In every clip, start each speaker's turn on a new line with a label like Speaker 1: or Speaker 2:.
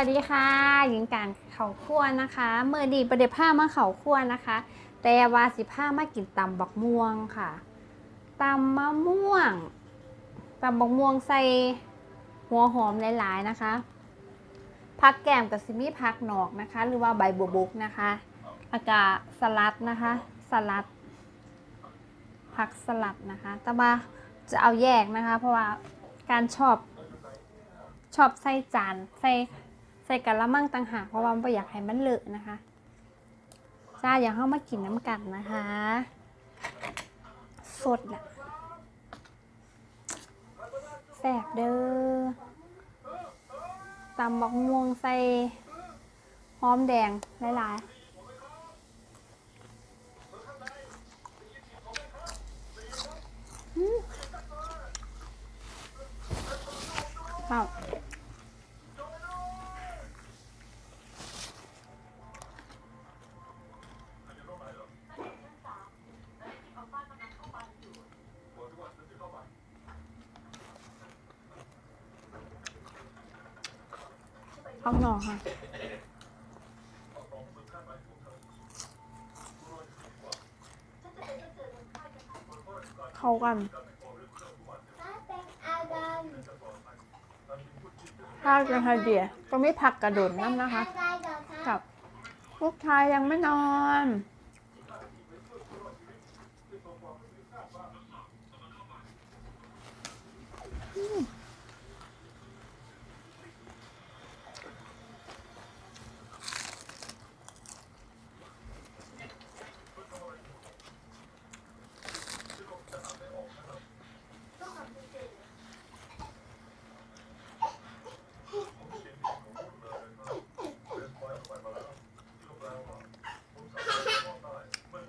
Speaker 1: วัสดีค่ะ หญิงการเขาคั่วนะคะเมื่อดีประเดี๋ยวผ้ามาเขาคั่วนะคะ แต่ว่าสิผ้ามากินตำบักม่วงค่ะตำมะม่วงตำบักม่วงใส่หัวหอมหลายๆนะคะผักแกมกับซิมี่ผักหนอกนะคะ หรือว่าใบบัวบกนะคะแล้วก็สลัดนะคะ สลัดผักสลัดนะคะแต่ว่าจะเอาแยกนะคะ เพราะว่าการชอบชอบใส่จานใส่ ใส่กะละมังต่างหากเพราะว่าไม่อยากให้มันเลอะนะคะจ้าอย่าเข้ามากินน้ำกันนะคะ สดแหละแซ่บเด้อตำบักม่วงใส่หอมแดงหลายๆอื ข้าวข้างนอกค่ะเข้ากันถ้าจะไฮเดียก็ไม่ผักกระโดดน้ำนะคะ กับลูกชายยังไม่นอน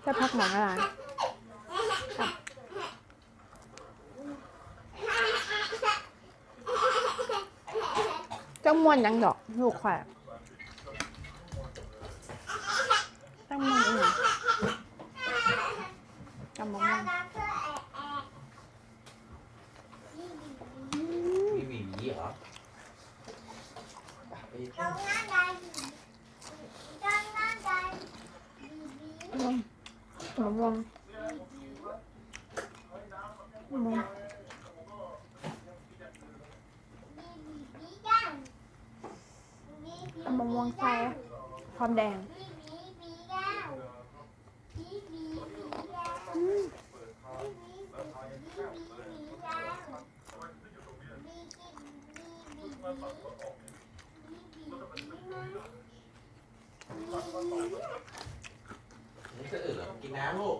Speaker 1: จะพักหมอนอะไรครับเจ้ามวนยังดอกลูกแขวะเจ้ามวนอีหยังจำบอกว่า
Speaker 2: มีหวีเหรอไป
Speaker 1: อืม จำบอกมองจำบ อกมองใส่ความแดงอืม
Speaker 2: นี่จะอื่นเหรอกินน้ำลูก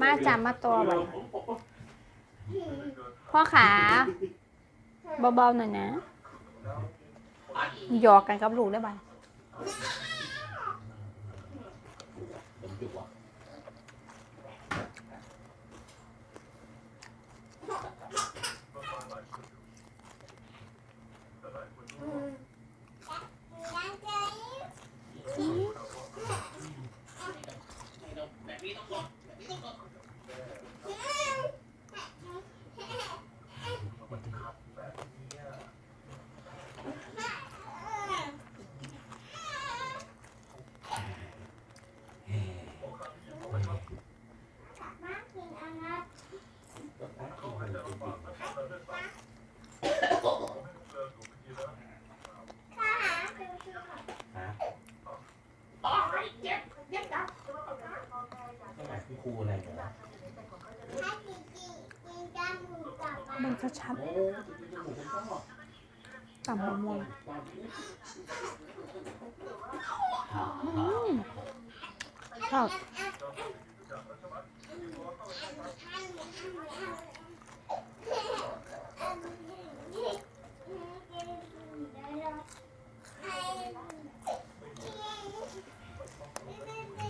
Speaker 1: มาจำมาตัวบ่อยพ่อขาเบาๆหน่อยนะหยอกกันกับลูกได้บ่อย
Speaker 2: ผมจุกอะ ครูอะไรเหรอ
Speaker 1: มันจะ ชัด
Speaker 2: โอ้จมูกคุณพ่อ
Speaker 1: ต่ำมะม่วงอืมชอบ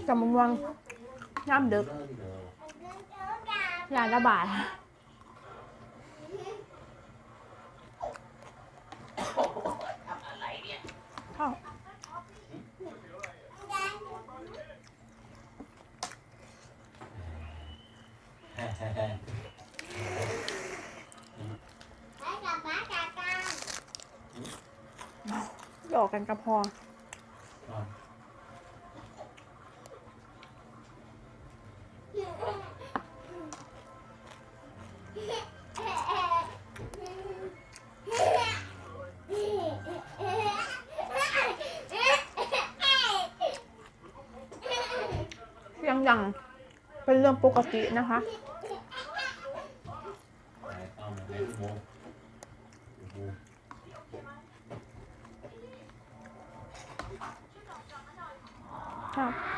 Speaker 1: ต่ำมะม่วงย่ำดึก
Speaker 2: เริ่มเลย
Speaker 1: ยาระบาด ชอบ
Speaker 2: เห
Speaker 3: ยอกกันกระพอ ยงดังเป็นเรื่องปกตินะคะ ค่ะ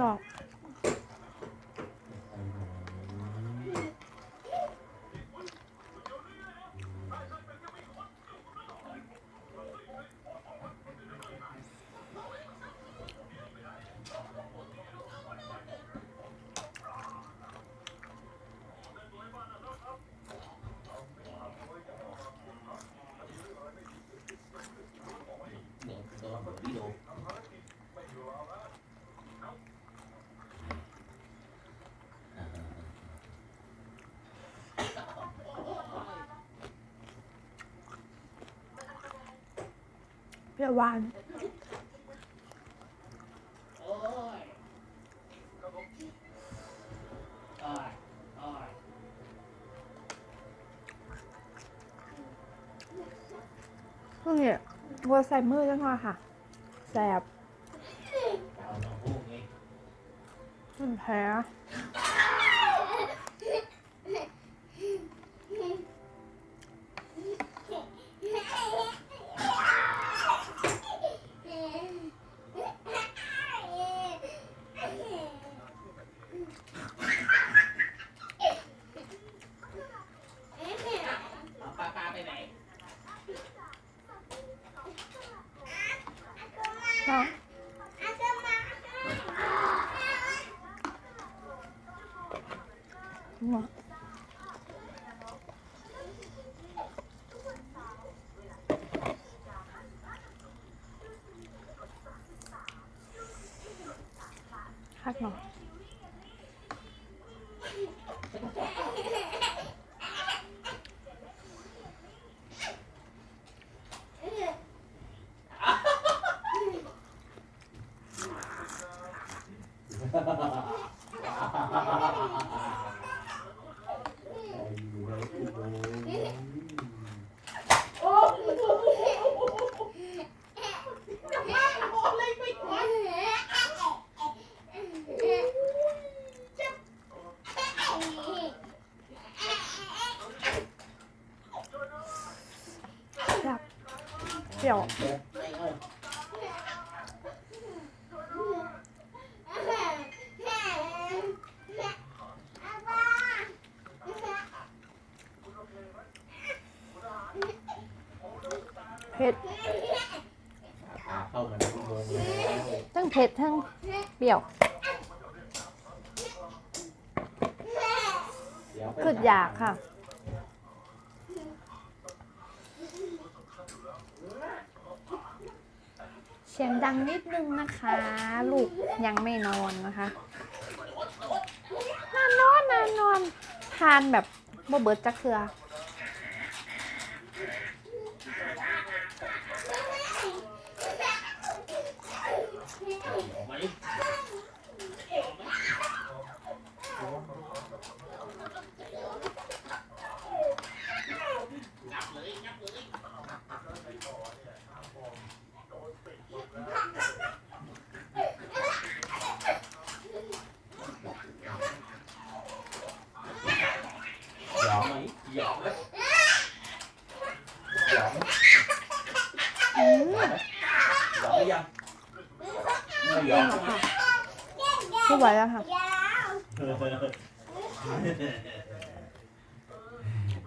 Speaker 3: พักดอก
Speaker 2: เดี๋ยวโดนวิดีโอ
Speaker 3: เป รี้ยวหวาน
Speaker 2: โอ้ยโอ้ยโอ้ย
Speaker 3: พวกนี้วัวใส่มือจังเลยค่ะ แสบ
Speaker 2: อื้
Speaker 3: มันแพ้
Speaker 2: เอาปลาปลาไปไหน
Speaker 3: ค่ะหัว คั ยว เผ็ด
Speaker 2: เข้ามาในลูกโมงแล้ว
Speaker 1: ทั้งเผ็ดทั้งเปรี้ยว
Speaker 2: เดี๋ยวไป
Speaker 3: คืออยากค่ะ
Speaker 1: เสียงดังนิดนึงนะคะ ลูกยังไม่นอนนะคะนานนอนนานนอนทานแบบบ่เบิดจักเคือ
Speaker 2: เอาไหมงับเลยงับเลยหยอมไหมหยอมไหมหยอมไหม
Speaker 3: อืม
Speaker 2: หยอมไหมหยอมหรือยังไม่หยอมใช่ไหม
Speaker 3: ไม่ไหวแล้วค่ะ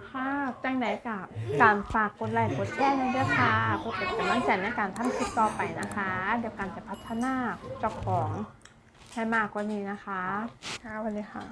Speaker 3: ค่ะจังไหนกับการฝากกดไลค์กดแชร์ให้ด้วยค่ะเพื่อเป็นกำลังใจในการทำคลิปต่อไปนะคะ เดี๋ยวการจะพัฒนาเจ้าของให้มากกว่านี้นะคะค่ะสวัสดีค่ะ